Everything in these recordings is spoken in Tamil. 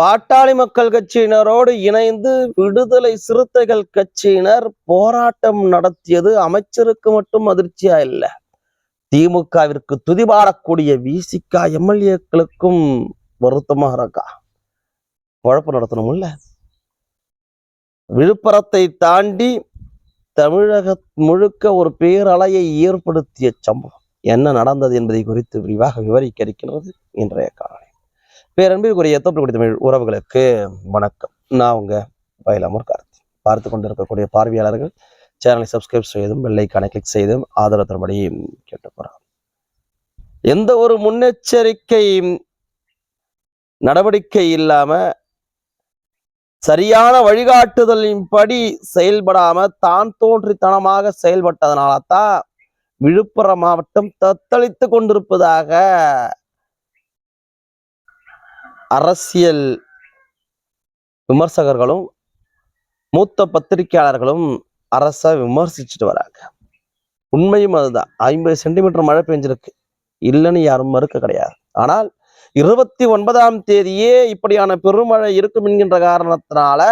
பாட்டாளி மக்கள் கட்சியினரோடு இணைந்து விடுதலை சிறுத்தைகள் கட்சியினர் போராட்டம் நடத்தியது அமைச்சருக்கு மட்டும் அதிர்ச்சியா இல்ல. திமுகவிற்கு துதிபாடக்கூடிய விசிகா எம்எல்ஏக்களுக்கும் வருத்தமாக இருக்கா? குழப்பம் நடத்தணும்ல. விழுப்புரத்தை தாண்டி தமிழக முழுக்க ஒரு பேரலையை ஏற்படுத்திய சம்பவம். என்ன நடந்தது என்பதை குறித்து விரிவாக விவரிக்க இருக்கிறது இன்றைய காலை பேரன்பிற்குரிய தோப்புக்குடி தமிழ் உறவுகளுக்கு வணக்கம். நான் உங்க பயிலாமூர் கார்த்தி. பார்த்து கொண்டிருக்கக்கூடிய பார்வையாளர்கள் சேனலை சப்ஸ்கிரைப் செய்தும் பெல்லைக்கான கிளிக் செய்தும் ஆதரவு தரும்படி கேட்டுக்கிறோம் எந்த ஒரு முன்னெச்சரிக்கை நடவடிக்கை இல்லாம சரியான வழிகாட்டுதலின் படி செயல்படாம தான் தோன்றித்தனமாக செயல்பட்டதனால தான் விழுப்புரம் மாவட்டம் தத்தளித்து கொண்டிருப்பதாக அரசியல் விமர்சகர்களும் மூத்த பத்திரிகையாளர்களும் அரசை விமர்சிச்சுட்டு வராங்க. உண்மையும் அதுதான். ஐம்பது சென்டிமீட்டர் மழை பெஞ்சிருக்கு. இல்லைன்னு யாரும் மறுக்க கிடையாது. ஆனால் இருபத்தி ஒன்பதாம் தேதியே இப்படியான பெருமழை இருக்கும் என்கின்ற காரணத்தினால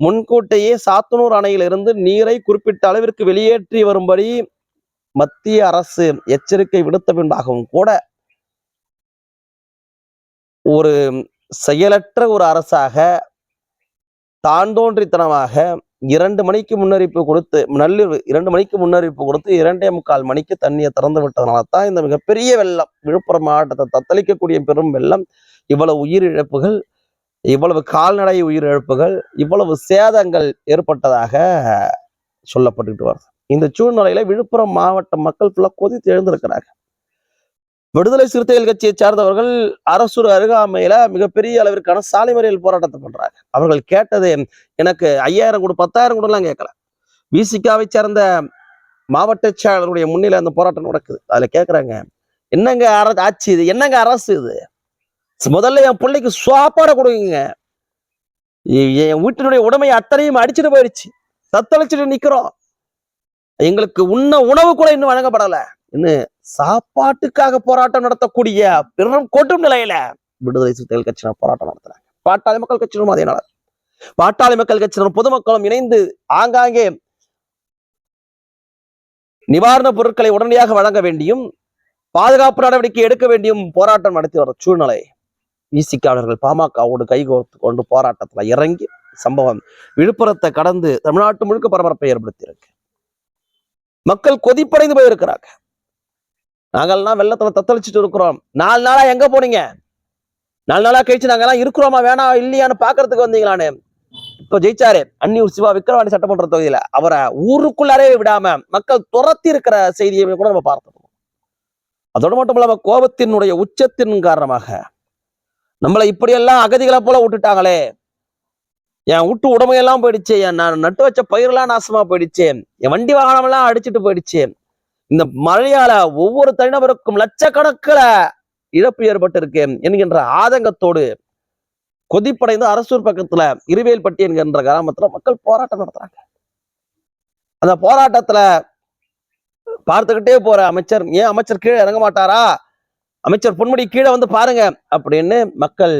முன்கூட்டையே சாத்தனூர் அணையிலிருந்து நீரை குறிப்பிட்ட அளவிற்கு வெளியேற்றி வரும்படி மத்திய அரசு எச்சரிக்கை விடுத்த பின்பாகவும் கூட ஒரு செயலற்ற ஒரு அரசாக தாண்டோன்றித்தனமாக இரண்டு மணிக்கு முன்னறிப்பு கொடுத்து நள்ளிரவு இரண்டு மணிக்கு முன்னறிப்பு கொடுத்து இரண்டே முக்கால் மணிக்கு தண்ணியை திறந்து விட்டதனால தான் இந்த மிகப்பெரிய வெள்ளம் விழுப்புரம் மாவட்டத்தை தத்தளிக்கக்கூடிய பெரும் வெள்ளம் இவ்வளவு உயிரிழப்புகள் இவ்வளவு கால்நடை உயிரிழப்புகள் இவ்வளவு சேதங்கள் ஏற்பட்டதாக சொல்லப்பட்டுக்கிட்டு வருது. இந்த சூழ்நிலையில விழுப்புரம் மாவட்ட மக்கள் ஃபுல்லாக கொதித்து எழுந்திருக்கிறாங்க விடுதலை சிறுத்தைகள் கட்சியை சார்ந்தவர்கள் அரசு அருகாமையில மிகப்பெரிய அளவிற்கான சாலை மறியல் போராட்டத்தை பண்றாங்க. அவர்கள் கேட்டது எனக்கு ஐயாயிரம் கூட பத்தாயிரம் கொடுலாம் கேட்கல. விசிகாவை சேர்ந்த மாவட்ட செயலருடைய முன்னிலை அந்த போராட்டம் நடக்குது. அதுல கேட்கறாங்க என்னங்க அரசு ஆட்சி இது? என்னங்க அரசு இது? முதல்ல என் பிள்ளைக்கு சாப்பாடை கொடுங்க. என் வீட்டினுடைய உடமையை அத்தனையும் அடிச்சுட்டு போயிடுச்சு. தத்தளிச்சுட்டு நிக்கிறோம். எங்களுக்கு உண்ண உணவு கூட இன்னும் வழங்கப்படல. இன்னும் சாப்பாட்டுக்காக போராட்டம் நடத்தக்கூடிய பெரும் கொட்டும் நிலையில விடுதலை சிறுத்தைகள் கட்சியினர் போராட்டம் நடத்துறாங்க. பாட்டாளி மக்கள் கட்சியினரும் அதே நாள் பாட்டாளி மக்கள் கட்சியினரும் பொதுமக்களும் இணைந்து ஆங்காங்கே நிவாரணப் பொருட்களை உடனடியாக வழங்க வேண்டியும் பாதுகாப்பு நடவடிக்கை எடுக்க வேண்டியும் போராட்டம் நடத்தி வர சூழ்நிலை விசிக்காளர்கள் பாமகவோடு கைகோர்த்து கொண்டு போராட்டத்துல இறங்கி சம்பவம் விழுப்புரத்தை கடந்து தமிழ்நாட்டு முழுக்க பரபரப்பை ஏற்படுத்தியிருக்கு. மக்கள் கொதிப்படைந்து போயிருக்கிறாங்க. நாங்கள்லாம் வெள்ளத்துல தத்தளிச்சுட்டு இருக்கிறோம். நாலு நாளா எங்க போனீங்க? நாலு நாளா கழிச்சு நாங்கெல்லாம் இருக்கிறோமா வேணாம் இல்லையான்னு பாக்குறதுக்கு வந்தீங்களான்னு? இப்ப ஜெயிச்சாரு. அன்னியூர் சிவா விக்ரவாணி சட்டமன்ற தொகுதியில. அவரை ஊருக்குள்ளாரே விடாம மக்கள் துரத்தி இருக்கிற செய்தியை கூட நம்ம பார்த்தோம். அதோடு மட்டும் இல்லாம கோபத்தினுடைய உச்சத்தின் காரணமாக நம்மளை இப்படியெல்லாம் அகதிகளை போல விட்டுட்டாங்களே. என் வீட்டு உடமையெல்லாம் போயிடுச்சு. என் நான் நட்டு வச்ச பயிரெல்லாம் நாசமா போயிடுச்சு. என் வண்டி வாகனம் எல்லாம் அடிச்சிட்டு போயிடுச்சு. இந்த மழையால ஒவ்வொரு தனிநபருக்கும் லட்சக்கணக்கில் இழப்பு ஏற்பட்டிருக்கு என்கின்ற ஆதங்கத்தோடு கொதிப்படைந்து அரசூர் பக்கத்துல இருவேல்பட்டி என்கின்ற கிராமத்துல மக்கள் போராட்டம் நடத்துறாங்க. அந்த போராட்டத்துல பார்த்துக்கிட்டே போற அமைச்சர் ஏன் அமைச்சர் கீழே இறங்க மாட்டாரா? அமைச்சர் பொன்முடி கீழே வந்து பாருங்க அப்படின்னு மக்கள்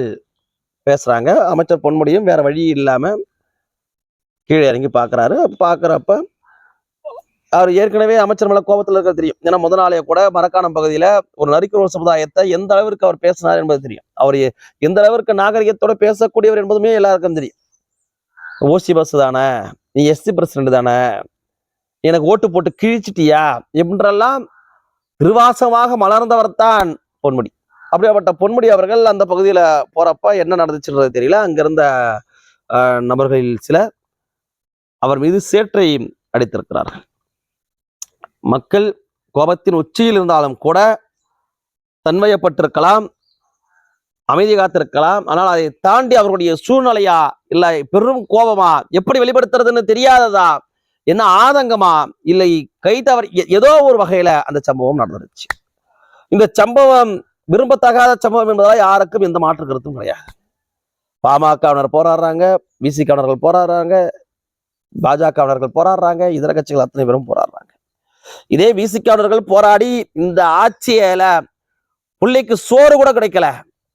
பேசுறாங்க. அமைச்சர் பொன்முடியும் வேற வழி இல்லாம கீழே இறங்கி பாக்குறாரு. பாக்குறப்ப அவர் ஏற்கனவே அமைச்சர் மேல கோபத்துல இருக்க தெரியும். ஏன்னா முத நாளே கூட மரக்காணம் பகுதியில ஒரு நரிக்குறவர் சமுதாயத்தை எந்த அளவிற்கு அவர் பேசினார் என்பது தெரியும். அவர் எந்த அளவிற்கு நாகரிகத்தோட பேசக்கூடியவர் என்பதுமே எல்லாருக்கும் தெரியும். ஓசி பஸ் தானே? நீ எஸ்சி பிரசிடண்ட் தானே? எனக்கு ஓட்டு போட்டு கிழிச்சிட்டியா? என்றெல்லாம் திருவாசமாக மலர்ந்தவர் தான் பொன்முடி. அப்படியாப்பட்ட பொன்முடி அவர்கள் அந்த பகுதியில போறப்ப என்ன நடந்துச்சுன்றது தெரியல. அங்கிருந்த அஹ், நபர்களில் சிலர் அவர் மீது சேற்றை அடித்திருக்கிறார்கள். மக்கள் கோபத்தின் உச்சியில் இருந்தாலும் கூட தன்மையப்பட்டிருக்கலாம் அமைதி காத்திருக்கலாம். ஆனால் அதை தாண்டி அவர்களுடைய சூழ்நிலையா இல்லை பெரும் கோபமா எப்படி வெளிப்படுத்துறதுன்னு தெரியாததா என்ன ஆதங்கமா இல்லை கை தவறி எ- ஏதோ ஒரு வகையில அந்த சம்பவம் நடந்துருச்சு. இந்த சம்பவம் விரும்பத்தகாத சம்பவம் என்பதால் யாருக்கும் எந்த மாற்று கருத்தும் கிடையாது. பாமகவினர் போராடுறாங்க விசிகவினர்கள் போராடுறாங்க பாஜகவினர்கள் போராடுறாங்க இதர கட்சிகள் அத்தனை பேரும் போராடுறாங்க. இதே விசிகவினர்கள் போராடி இந்த ஆட்சியில பிள்ளைக்கு சோறு கூட கிடைக்கல.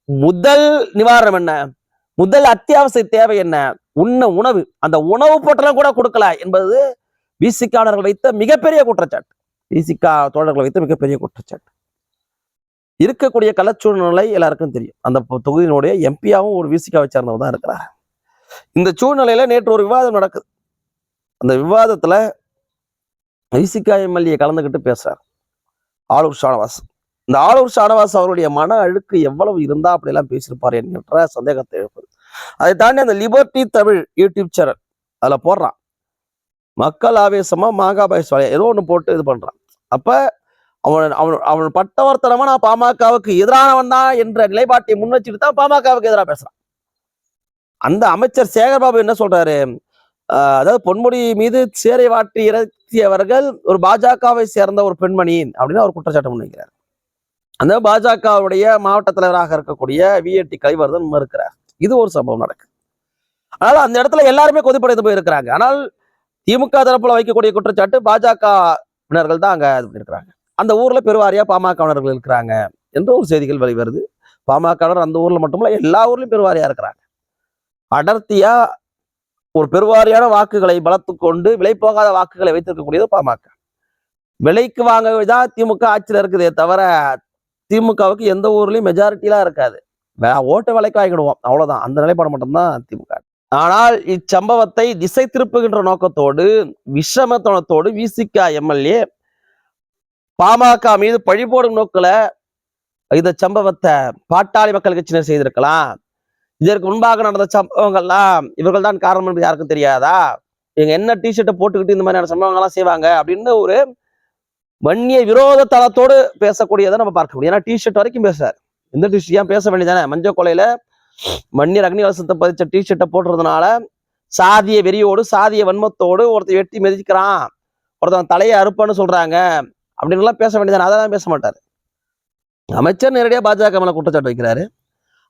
முதல் நிவாரணம் என்ன? முதல் அத்தியாவசிய தேவை என்ன? உண்ண உணவு. அந்த உணவு பொட்டலம் கூட கொடுக்கல என்பது விசிகானர்கள் வைத்த மிகப்பெரிய குற்றச்சாட்டு. விசிகா தோழர்கள் வைத்த மிகப்பெரிய குற்றச்சாட்டு. இருக்கக்கூடிய கலச்சூழ்நிலை எல்லாருக்கும் தெரியும். அந்த தொகுதியினுடைய எம்பியாவும் ஒரு விசிகாவை சேர்ந்தவர் தான் இருக்கிறார். இந்த சூழ்நிலையில நேற்று ஒரு விவாதம் நடக்குது. அந்த விவாதத்துல விசிகா எம்எல்ஏ கலந்துக்கிட்டு பேசுறார். ஆளூர் ஷானவாஸ். இந்த ஆளூர் ஷானவாஸ் அவருடைய மன அழுக்கு எவ்வளவு இருந்தா அப்படிலாம் பேசியிருப்பார் என்கின்ற சந்தேகத்தை எழுப்புது. அதை தாண்டி அந்த லிபர்டி தமிழ் யூடியூப் சேனல் அதில் போடுறான். மக்கள் ஆவேசமா மாகாபாய் சாலை ஏதோ ஒன்று போட்டு இது பண்றான். அப்ப அவன் அவன் அவன் பட்டவர்த்தனமா நான் பாமகவுக்கு எதிரானவன் தான் என்ற நிலைப்பாட்டை முன் வச்சுட்டு தான் பாமகவுக்கு எதிராக பேசுறான். அந்த அமைச்சர் சேகர்பாபு என்ன சொல்றாரு? அதாவது பொன்முடி மீது சேரை வாட்டி இறக்கியவர்கள் ஒரு பாஜகவை சேர்ந்த ஒரு பெண்மணி அப்படின்னு அவர் குற்றச்சாட்டு முன்வைக்கிறார். அந்த பாஜகவுடைய மாவட்ட தலைவராக இருக்கக்கூடிய விஏடி கலைவர்தன் மறுக்கிறார் இது ஒரு சம்பவம் நடக்குது. ஆனால் அந்த இடத்துல எல்லாருமே கொதிப்படைந்து போயிருக்கிறாங்க. ஆனால் திமுக தரப்புல வைக்கக்கூடிய குற்றச்சாட்டு பாஜகவினர்கள் தான் அங்க இது பண்ணிருக்கிறாங்க. அந்த ஊர்ல பெருவாரியா பாமகவினர்கள் இருக்கிறாங்க என்ற ஒரு செய்திகள் வெளிவருது. பாமகவினர் அந்த ஊர்ல மட்டுமல்ல எல்லா ஊர்லயும் பெருவாரியா இருக்கிறாங்க. அடர்த்தியா ஒரு பெருவாரியான வாக்குகளை பலத்து கொண்டு விலை போகாத வாக்குகளை வைத்திருக்கக்கூடியது பாமக. விலைக்கு வாங்கதான் திமுக ஆட்சியில் இருக்குதே தவிர திமுகவுக்கு எந்த ஊர்லயும் மெஜாரிட்டிலாம் இருக்காது. வே- ஓட்டு விலைக்கு வாங்கிடுவோம். அவ்வளவுதான். அந்த நிலைப்பாடு மட்டும்தான் திமுக. ஆனால் இச்சம்பவத்தை திசை திருப்புகின்ற நோக்கத்தோடு விஷமத்தனத்தோடு விசிக எம்எல்ஏ பாமக மீது பழி போடும் நோக்கில் இந்த சம்பவத்தை பாட்டாளி மக்கள் கட்சியினர் செய்திருக்கலாம். இதற்கு முன்பாக நடந்த சம்பவங்கள்லாம் இவர்கள் தான் காரணம் என்று யாருக்கும் தெரியாதா? இவங்க என்ன டிஷர்ட்டை போட்டுக்கிட்டு இந்த மாதிரியான சம்பவங்கள்லாம் செய்வாங்க அப்படின்னு ஒரு வன்னிய விரோத தளத்தோடு பேசக்கூடியதை நம்ம பார்க்க முடியும். ஏன்னா டிஷர்ட் வரைக்கும் பேசுறாரு. இந்த டிஷர்ட் ஏன் பேச வேண்டியதானே மஞ்சள் கொலையில மன்னியர் அக்னி பதிச்ச டிஷர்ட்டை போட்டுறதுனால சாதிய வெறியோடு சாதிய வன்மத்தோடு ஒருத்தர் வெட்டி மிதிக்கிறான். ஒருத்தன் தலையை அறுப்பான்னு சொல்றாங்க. அப்படின்னு எல்லாம் பேச வேண்டியதானே அதெல்லாம் பேச மாட்டாரு. அமைச்சர் நேரடியாக பாஜக மேல குற்றச்சாட்டு வைக்கிறாரு.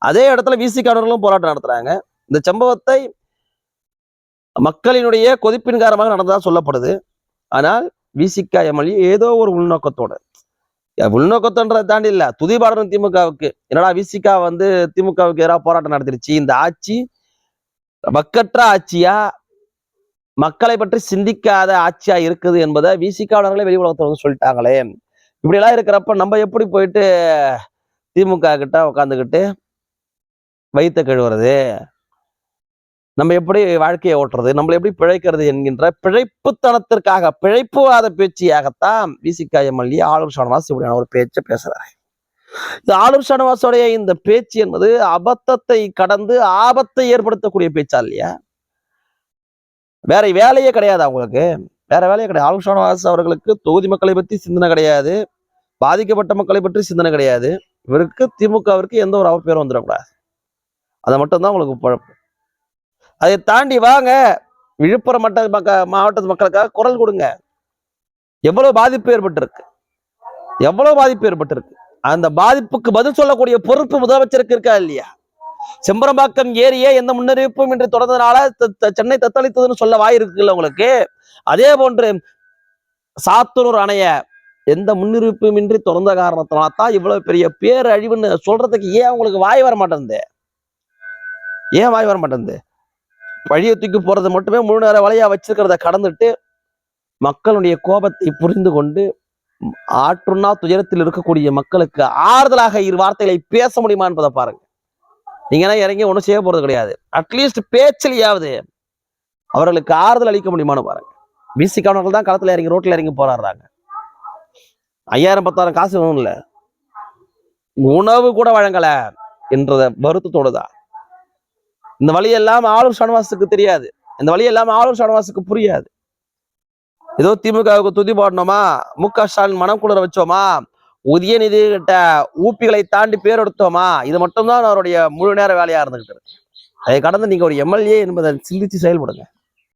அதே இடத்துல விசிகாரர்களும் போராட்டம் நடத்துறாங்க. இந்த சம்பவத்தை மக்களினுடைய கொதிப்பின் காரணமாக நடந்ததாக சொல்லப்படுது. ஆனால் விசிகா எம்எல்ஏ ஏதோ ஒரு உள்நோக்கத்தோட. உள்நோக்கத்தோன்றதை தாண்டி இல்லை. துதிபாடணும் திமுகவுக்கு. என்னடா விசிகா வந்து திமுகவுக்கு எதிராக போராட்டம் நடத்திருச்சு. இந்த ஆட்சி மக்கற்ற ஆட்சியா? மக்களை பற்றி சிந்திக்காத ஆட்சியா இருக்குது என்பதை விசிகாவர்களே வெளி உலகத்தில் வந்து சொல்லிட்டாங்களே. இப்படி எல்லாம் இருக்கிறப்ப நம்ம எப்படி போயிட்டு திமுக கிட்ட உட்காந்துக்கிட்டு வைத்த கழுவுறது. நம்ம எப்படி வாழ்க்கையை ஓட்டுறது? நம்மளை எப்படி பிழைக்கிறது என்கின்ற பிழைப்புத்தனத்திற்காக பிழைப்புவாத பேச்சியாகத்தான் விசிகா எம்எல்ஏ ஆளுர் ஷானவாஸ் இப்படியான ஒரு பேச்சை பேசுறாரு. இந்த ஆளுர் ஷானவாஸோடைய இந்த பேச்சு என்பது அபத்தத்தை கடந்து ஆபத்தை ஏற்படுத்தக்கூடிய பேச்சா இல்லையா? வேற வேலையே கிடையாது அவங்களுக்கு. வேற வேலையே கிடையாது. ஆளுர் ஷானவாஸ் அவர்களுக்கு தொகுதி மக்களை பத்தி சிந்தனை கிடையாது. பாதிக்கப்பட்ட மக்களை பற்றி சிந்தனை கிடையாது. இவருக்கு திமுகவிற்கு எந்த ஒரு அவப்பேரும் வந்துடக்கூடாது. அதை மட்டும்தான் உங்களுக்கு பழப்பு அதை தாண்டி வாங்க. விழுப்புரம் மட்ட மக்க மாவட்டத்து மக்களுக்காக குரல் கொடுங்க. எவ்வளவு பாதிப்பு ஏற்பட்டிருக்கு? எவ்வளவு பாதிப்பு ஏற்பட்டிருக்கு? அந்த பாதிப்புக்கு பதில் சொல்லக்கூடிய பொறுப்பு முதலமைச்சருக்கு இருக்கா இல்லையா? செம்பரம்பாக்கம் ஏரியே எந்த முன்னறிவிப்பும் இன்று தொடர்ந்ததுனால த- சென்னை தத்தளித்ததுன்னு சொல்ல வாய் இருக்குல்ல உங்களுக்கு? அதே போன்று சாத்தனூர் அணைய எந்த முன்னறிவிப்பும் இன்றி திறந்த காரணத்தினால தான் இவ்வளவு பெரிய பேரழிவுன்னு சொல்றதுக்கு ஏன் உங்களுக்கு வாய் வர மாட்டேங்குது? ஏன் வாய் வர மாட்டேங்குது? வழியை தூக்கி போறது மட்டுமே முழு நேர வலையா வச்சிருக்கிறத கடந்துட்டு மக்களுடைய கோபத்தை புரிந்து கொண்டு ஆற்றுண்ணா துயரத்தில் இருக்கக்கூடிய மக்களுக்கு ஆறுதலாக இரு வார்த்தைகளை பேச முடியுமா என்பதை பாருங்க. நீங்கன்னா இறங்கி ஒன்றும் செய்ய போறது கிடையாது. அட்லீஸ்ட் பேச்சிலையாவது அவர்களுக்கு ஆறுதல் அளிக்க முடியுமான்னு பாருங்க. பிசிக்கானவர்கள் தான் களத்தில் இறங்கி ரோட்ல இறங்கி போராடுறாங்க. ஐயாயிரம் பத்தாயிரம் காசு வேணும் உணவு கூட வழங்கல என்றத வருத்தத்தோடு தான். இந்த வழியெல்லாம் ஆளும் சனவாசுக்கு தெரியாது. இந்த வழி ஆளும் சனவாசுக்கு புரியாது. ஏதோ திமுகவுக்கு துதி பாடணுமா? மு க ஸ்டாலின் மனம் குளிர வச்சோமா? உதயநிதி கிட்ட ஊப்பிகளை தாண்டி பேர் எடுத்தோமா? இது மட்டும்தான் அவருடைய முழு நேர வேலையா இருந்துகிட்டு இருக்கு. அதை கடந்து நீங்க ஒரு எம்எல்ஏ என்பதை சிந்திச்சு செயல்படுங்க.